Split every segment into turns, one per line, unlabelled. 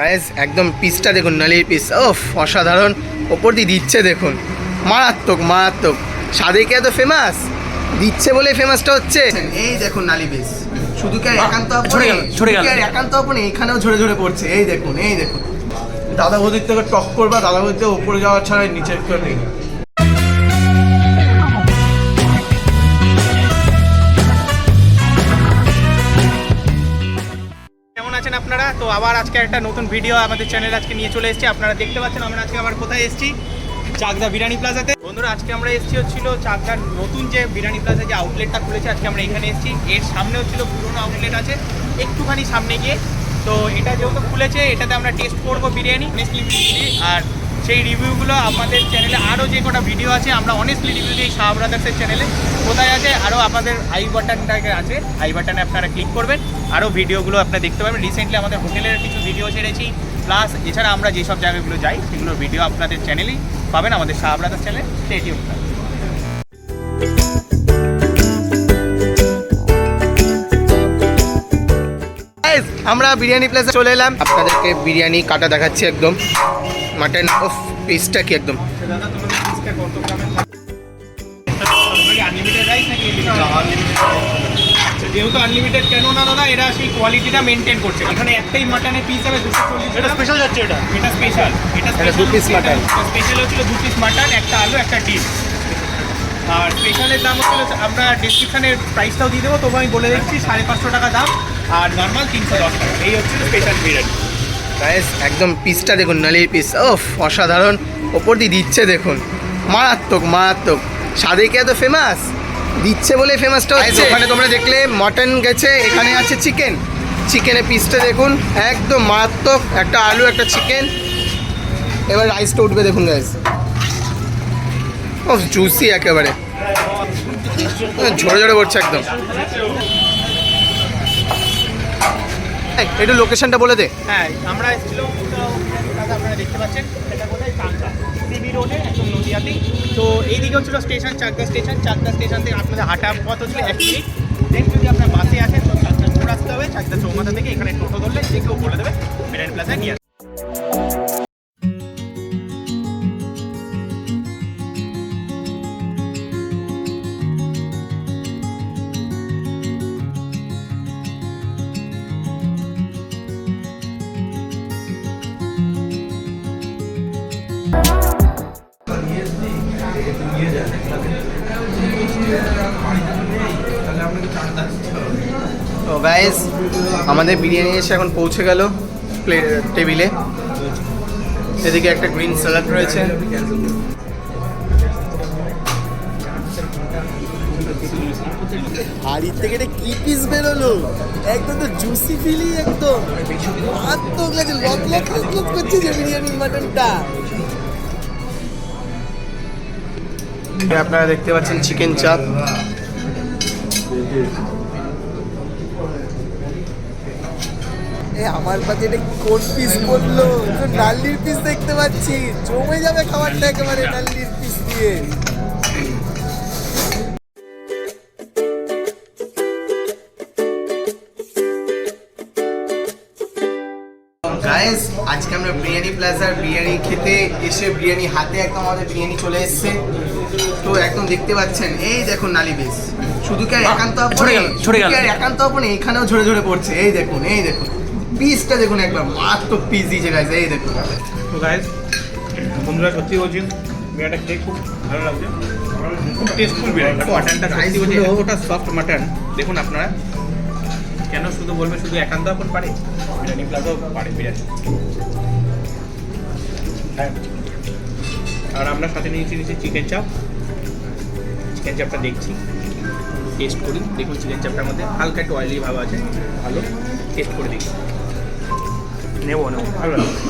Guys একদম পিসটা দেখুন নালির পিস ওফ অসাধারণ। ওপর দিয়ে দিচ্ছে দেখুন। মারাত্মক মারাত্মক। সাদেকে এত ফেমাস দিচ্ছে বলে ফেমাসটা হচ্ছে। এই দেখুন নালি পিস শুধু কি আর একান্ত
ঝরে গেল, ঝরে গেল।
শুধু কি আর একান্ত আপনি এখানেও ঝরে ঝরে পড়ছে। এই দেখুন এই দেখুন। দাদা বৌদির থেকে টক করবা দাদা বৌদির উপরে যাওয়া ছাড়া নিচে কেউ নেই।
আছেন আপনারা, তো আবার আজকে একটা নতুন ভিডিও আমাদের চ্যানেল আজকে নিয়ে চলে এসেছি। আপনারা দেখতে পাচ্ছেন, আমরা আজকে আবার কোথায় এসেছি? চাকদা বিরিয়ানি প্লাজাতে বন্ধুরা, আজকে আমরা এসেছি হচ্ছিল চাকদার নতুন যে বিরিয়ানি প্লাজা যে আউটলেটটা খুলেছে, আজকে আমরা এখানে এসেছি। এর সামনে হচ্ছিল পুরোনো আউটলেট আছে, একটুখানি সামনে গিয়ে। তো এটা যেহেতু খুলেছে, এটাতে আমরা টেস্ট করব বিরিয়ানি অনেস্টলি আর সেই রিভিউগুলো আমাদের চ্যানেলে আরও যে কটা ভিডিও আছে, আমরা অনেস্টলি রিভিউ দিই শাহ ব্রাদার্সের চ্যানেলে কোথায় আছে? আরও আপনাদের আই বাটনটাকে আছে। আই বাটনে আপনারা ক্লিক করবেন। আরও ভিডিওগুলো আপনারা দেখতে পাবেন রিসেন্টলি আমাদের হোটেলের কিছু ভিডিও ছেড়েছি। প্লাস এছাড়া আমরা যেসব জায়গাগুলো যাই সেগুলোর ভিডিও আপনাদের চ্যানেলেই পাবেন আমাদের শাহ চ্যানেল স্টেডিয়াম
আমরা বিরিয়ানি প্লেসে চলে এলাম। আপনাদেরকে বিরিয়ানি কাটা দেখাচ্ছি একদম। মাটন অফ পিসটা কি একদম?
আনলিমিটেড রাইস নাকি? যেহেতু আনলিমিটেড কেন না দাদা এরা সেই কোয়ালিটিটা মেনটেন করছে। এখানে একটাই মাটনের পিস হবে দুশো চল্লিশ এটা স্পেশাল যাচ্ছে এটা? এটা স্পেশাল এটা
দু piece mutton।
স্পেশাল হচ্ছিল দু পিস মাটন একটা আলু একটা ডিম। আর স্পেশালের দাম হচ্ছিল আমরা ডিসক্রিপশানের প্রাইসটাও দিয়ে দেবো তবু আমি বলে দিচ্ছি সাড়ে পাঁচশো টাকা দাম আর নর্মাল তিনশো দশ টাকা। এই হচ্ছিল স্পেশাল বিরিয়ানি
গাইস একদম পিসটা দেখুন নালির পিস ওফ অসাধারণ। ওপর দিয়ে দিচ্ছে দেখুন। মারাত্মক মারাত্মক। সাদেকে এত ফেমাস দিচ্ছে বলে ফেমাসটা হচ্ছে। ওখানে তোমরা দেখলে মটন গেছে এখানে আছে চিকেন চিকেনের পিসটা দেখুন একদম মারাত্মক একটা আলু একটা চিকেন এবার রাইসটা উঠবে দেখুন গাইস ও জুসি একেবারে। ঝরে ঝরে পড়ছে একদম। এই, একটু লোকেশনটা বলে দে।
হ্যাঁ আমরা এসেছিলাম আপনারা দেখতে পাচ্ছেন। রোডে, একদম নদিয়াতেই। তো এইদিকে হচ্ছিল station Chakdah station. Chakdah station থেকে আপনাদের হাঁটা পথ হচ্ছিল এক মিনিট দেন যদি আপনার বাসে আসেন, তো চাকদা মোড় হবে চাকদা চৌমাথা থেকে এখানে টোটো ধরলে যে কেউ বলে দেবে মেরাইন প্লাজায় নিয়ে আসবে।
তো গাইস আমাদের বিরিয়ানি এসে এখন পৌঁছে গেল টেবিলে এদিকে একটা গ্রিন স্যালাড রয়েছে।
হাড়ির থেকে এটা কি পিস বেরোলো? একদম তো জুসি ফিলি একদম। মারাত্মক লাগছে লক লক লক করছে যে বিরিয়ানির মাটনটা
আপনারা দেখতে পাচ্ছেন চিকেন চাপ
এ আমার পাশে এটা কোন পিস করল? তো নাল্লির পিস দেখতে পাচ্ছি। জমে যাবে খাবারটা একেবারে নাল্লির পিস দিয়ে।
গাইস আজকে আমরা বিরিয়ানি প্লাজার বিরিয়ানি খেতে এসে বিরিয়ানি হাতে একদম আমাদের বিরিয়ানি চলে এসেছে। তো একদম দেখতে পাচ্ছেন এই দেখুন নালি বেশ। শুধু কি আর একান্ত আপনি এখানেও ঝরে ঝরে পড়ছে। এই দেখুন এই দেখুন। পিসটা দেখুন একবার মারাত্মক পিস দিয়েছে গাইস এই দেখুন।
তো গাইজ বন্ধুরা সত্যি বলছি বিরিয়ানিটা খেয়ে খুব ভালো লাগছে। খুব টেস্টফুল বিরিয়ানি মাটনটা সত্যি বলছি ওটা সফট মাটন দেখুন আপনারা কেন শুধু বলবে শুধু একান্ত আপন পারে? বিরিয়ানি প্লাজাও পারে বিরিয়ানি। হ্যাঁ। আর আমরা সাথে নিয়েছি নিয়েছি চিকেন চাপ চিকেন চাপটা দেখছি টেস্ট করি। দেখুন চিকেন চাপটার মধ্যে হালকা একটু অয়েলি ভাব আছে। ভালো টেস্ট করে দেখি। নেব নেব। ভালো লাগবে।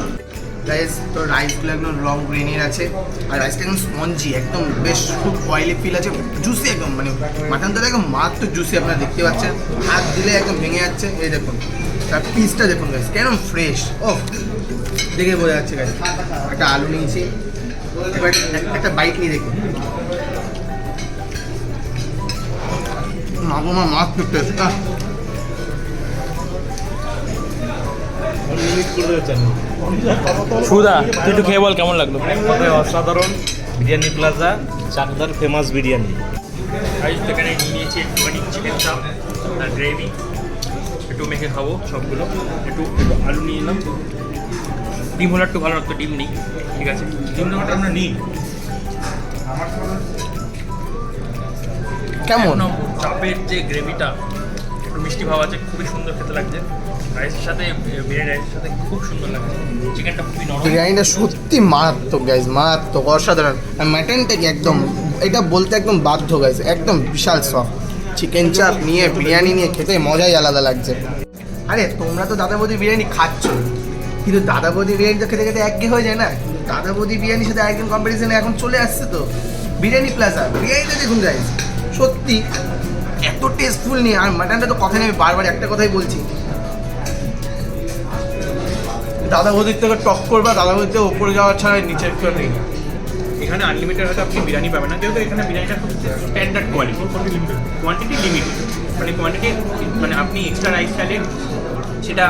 তো রাইসগুলো একদম লং গ্রেনের আছে। আর রাইসটা একদম স্পঞ্জি একদম বেশ খুব অয়েলি ফিল আছে। জুসি একদম মানে মাটনটা একদম মারাত্মক জুসি আপনারা দেখতে পাচ্ছেন। হাত দিলে একদম ভেঙে যাচ্ছে। এই দেখুন তার পিসটা দেখুন গাইস কেন ফ্রেশ ও দেখে বোঝা যাচ্ছে গাইস একটা আলু নিয়েছি। এবার একটা বাইট নিয়ে দেখুন মাগো মা মারাত্মক টেস্ট
সুদা তুই একটু খেয়ে বল কেমন লাগল?
অসাধারণ বিরিয়ানি প্লাজা চাকদার ফেমাস বিরিয়ানি।
রাইস এখানে নিয়েছি একটুখানি চিকেন চাপ আর গ্রেভি একটু মেখে খাব সবগুলো। একটু একটু আলু নিয়ে নিলাম ডিম হলে একটু ভালো লাগতো ডিম নেই। ঠিক আছে। ডিম নেওয়াটা আমরা নিই।
কেমন?
চাপের যে গ্রেভিটা একটু মিষ্টি ভাব আছে খুবই সুন্দর খেতে লাগছে।
বিরিয়ানিটা সত্যি মারাত্মক গাইজ মারাত্মক, অসাধারণ। আর মাটনটা কি একদম, এটা বলতে একদম বাধ্য গাইজ একদম বিশাল সফট চিকেন চাপ নিয়ে, বিরিয়ানি নিয়ে খেতে মজাই আলাদা লাগছে। আরে, তোমরা তো দাদা বৌদি বিরিয়ানি খাচ্ছ। কিন্তু দাদা বৌদি বিরিয়ানি তো খেতে খেতে একঘেয়ে হয়ে যায় না? দাদা বৌদি বিরিয়ানির সাথে একদম কম্পিটিশনে এখন চলে আসছে তো। বিরিয়ানি প্লাজা বিরিয়ানিটা দেখুন গাইজ সত্যি, এত টেস্টফুল নিয়ে, আর মাটনটা তো কথা নেই বারবার একটা কথাই বলছি। দাদা বৌদির থেকে টক করবা দাদা বৌদির থেকে ওপরে যাওয়া ছাড়া নিচের কেউ নেই।
এখানে আনলিমিটেড হয়তো আপনি বিরিয়ানি পাবেন না। যেহেতু এখানে বিরিয়ানিটা খুব স্ট্যান্ডার্ড কোয়ালিটি কোয়ান্টিটি লিমিটেড মানে কোয়ান্টিটি মানে আপনি এক্সট্রা রাইস চাইলে সেটা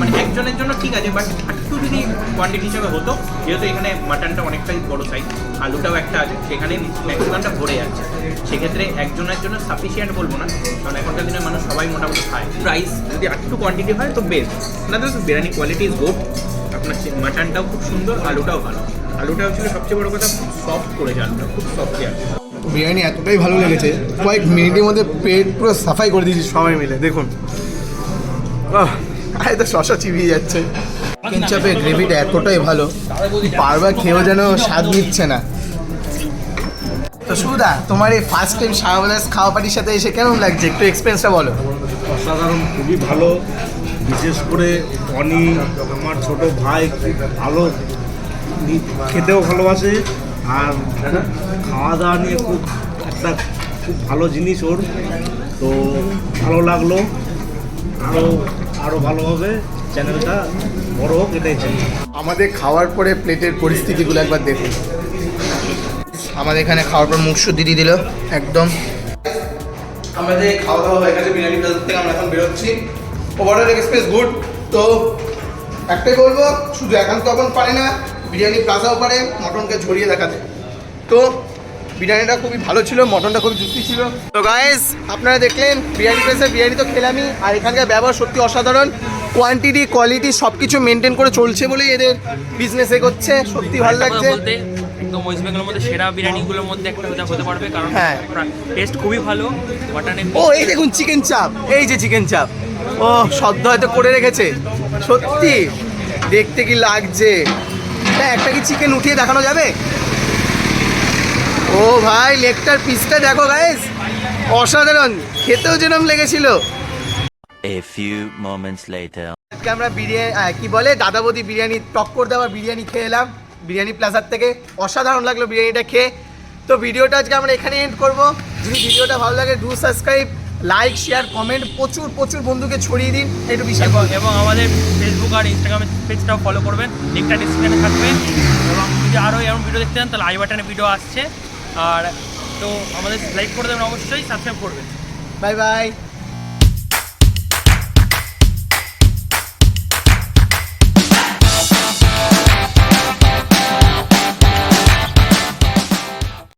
মানে একজনের জন্য ঠিক আছে বাট একটু যদি কোয়ান্টিটি হিসেবে হতো, যেহেতু এখানে মাটনটা অনেকটাই বড় সাইজ আলুটাও একটা আছে, সেখানে ম্যাক্সিমামটা ভরে যাচ্ছে। সেক্ষেত্রে একজনের জন্য সাফিসিয়েন্ট বলব না, কারণ এখনকার দিনে মানুষ সবাই মোটামুটি খায়। প্রাইস যদি একটু কোয়ান্টিটি হয়, তো বেস্ট না তো বিরিয়ানি কোয়ালিটি ইজ গুড আপনার মাটনটাও খুব সুন্দর, আলুটাও ভালো। আলুটা হচ্ছিল সবচেয়ে বড় কথা সফট করে আলুটা, খুব সফট আছে
বিরিয়ানি এতটাই ভালো লেগেছে, কয়েক মিনিটের মধ্যে পেট পুরো সাফাই করে দিয়েছি সবাই মিলে, দেখুন। তো শশা চিবিয়ে যাচ্ছে। চিকেন চাপের গ্রেভিটা এতটাই ভালো বারবার খেয়েও যেন স্বাদ নিচ্ছে না। তো সুদা তোমার এই ফার্স্ট টাইম শাহবাজ খাওয়া পার্টির সাথে এসে কেমন লাগছে? একটু এক্সপিরিয়েন্সটা বলো।
অসাধারণ খুবই ভালো। বিশেষ করে অনি আমার ছোট ভাই ভালো। খেতেও ভালোবাসে আর খাওয়া দাওয়া নিয়ে খুব একটা খুব ভালো জিনিস ওর। তো ভালো লাগল। আরও আরও ভালো হবে, চ্যানেলটা বড় হোক, এটাই চাই।
আমাদের খাওয়ার পরে প্লেটের পরিস্থিতিগুলো একবার দেখুন। আমাদের এখানে খাওয়ার পর মুখ দিয়ে দিল, একদম। আমাদের খাওয়া দাওয়া হয়ে গেছে, বিরিয়ানি প্লাজা থেকে আমরা এখন বেরোচ্ছি। ওভারঅল এক্সপিরিয়েন্স গুড তো একটাই বলব, শুধু এখন পারে না, বিরিয়ানি প্লাজাও পারে, মটনকে ঝরিয়ে দেখাতে। তো বিরিয়ানিটা খুবই ভালো ছিল মটনটা খুবই জুসি ছিল। তো গাইস আপনারা দেখলেন বিরিয়ানি প্লেসে বিরিয়ানি তো খেলামই আর এখানকার ব্যবহার সত্যি অসাধারণ। কোয়ান্টিটি কোয়ালিটি সব কিছু মেনটেন করে চলছে বলেই এদের বিজনেস এগোচ্ছে সত্যি ভালো লাগছে।
একদম ওয়েস্ট বেঙ্গলের মধ্যে সেরা বিরিয়ানিগুলোর মধ্যে একটা হতে হতে পারবে কারণ
হ্যাঁ।
টেস্ট খুবই ভালো মাটনের
ও এই দেখুন চিকেন চাপ এই যে চিকেন চাপ ও সদ্য হয়তো করে রেখেছে। সত্যি দেখতে কি লাগছে। হ্যাঁ একটা কি চিকেন উঠিয়ে দেখানো যাবে? ও ভাই লেগটার পিসটা দেখো গাইস অসাধারণ। খেতেও যেরকম লেগেছিল।
A few moments later.
আজকে আমরা বিরিয়ানি কি বলে দাদা বৌদি বিরিয়ানি টক্কর দেওয়া বিরিয়ানি খেয়ে এলাম বিরিয়ানি প্লাজার থেকে। অসাধারণ লাগল বিরিয়ানিটা খেয়ে। তো ভিডিওটা আজকে আমরা এখানে এন্ড করব। যদি ভিডিওটা ভালো লাগে do subscribe like share comment প্রচুর প্রচুর বন্ধুকে ছড়িয়ে দিন। একটু বিশাল
এবং এবং আমাদের ফেসবুক আর ইনস্টাগ্রামের পেজটাও ফলো করবেন। লিঙ্কটা ডিসক্রিপশনে থাকবে। এবং যদি আরও এমন ভিডিও দেখতে চান তাহলে আই বাটনে ভিডিও আসছে। আর তো আমাদের লাইক করে দেবেন অবশ্যই সাবস্ক্রাইব করবেন।
Bye bye